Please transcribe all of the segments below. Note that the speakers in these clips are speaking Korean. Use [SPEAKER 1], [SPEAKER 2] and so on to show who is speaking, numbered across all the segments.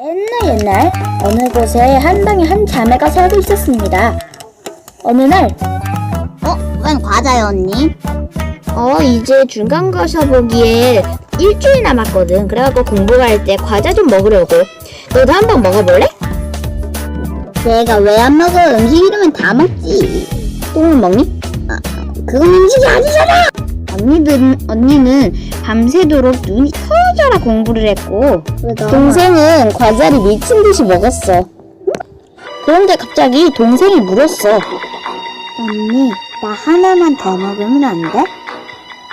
[SPEAKER 1] 옛날 옛날 어느 곳에 한 방에 한 자매가 살고 있었습니다. 어느 날,
[SPEAKER 2] 어? 웬 과자야 언니?
[SPEAKER 1] 어 이제 중간고사 보기에 일주일 남았거든. 그래갖고 공부할 때 과자 좀 먹으려고. 너도 한 번 먹어볼래?
[SPEAKER 2] 내가 왜 안 먹어? 음식 이름은 다 먹지.
[SPEAKER 1] 똥을 먹니?
[SPEAKER 2] 그건 음식이 아니잖아.
[SPEAKER 1] 언니는 언니는 밤새도록 눈이 터져라 공부를 했고? 동생은 과자를 미친 듯이 먹었어. 그런데 갑자기 동생이 물었어.
[SPEAKER 2] 언니, 나 하나만 더 먹으면 안 돼?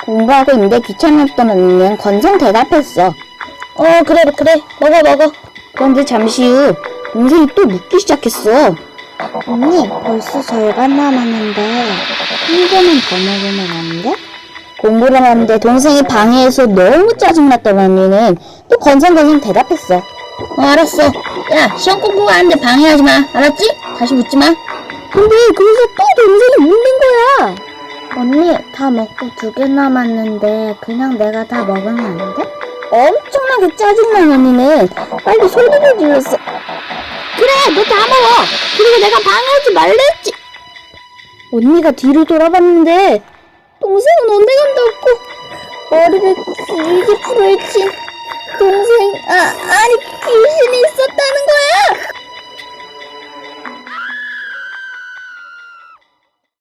[SPEAKER 1] 공부하고 있는데 귀찮았던 언니는 건성 대답했어. 어, 그래, 그래. 먹어, 먹어. 그런데 잠시 후 동생이 또 묻기 시작했어.
[SPEAKER 2] 언니, 벌써 절반 남았는데 한 개만 더 먹으면 안 돼?
[SPEAKER 1] 공부를 하는데 동생이 방해해서 너무 짜증났던 언니는 또 건성건성 대답했어. 어, 알았어. 야, 시험 공부가 하는데 방해하지 마. 알았지? 다시 묻지 마. 근데 그래서 또 동생이 묻는 거야.
[SPEAKER 2] 언니, 다 먹고 두 개 남았는데 그냥 내가 다 먹으면 안 돼?
[SPEAKER 1] 엄청나게 짜증난 언니는 빨리 소리를 질렀어. 그래, 너 다 먹어. 그리고 내가 방해하지 말랬지. 언니가 뒤를 돌아봤는데 동생은 언제간 도 없고 머리를 길게 풀어헤친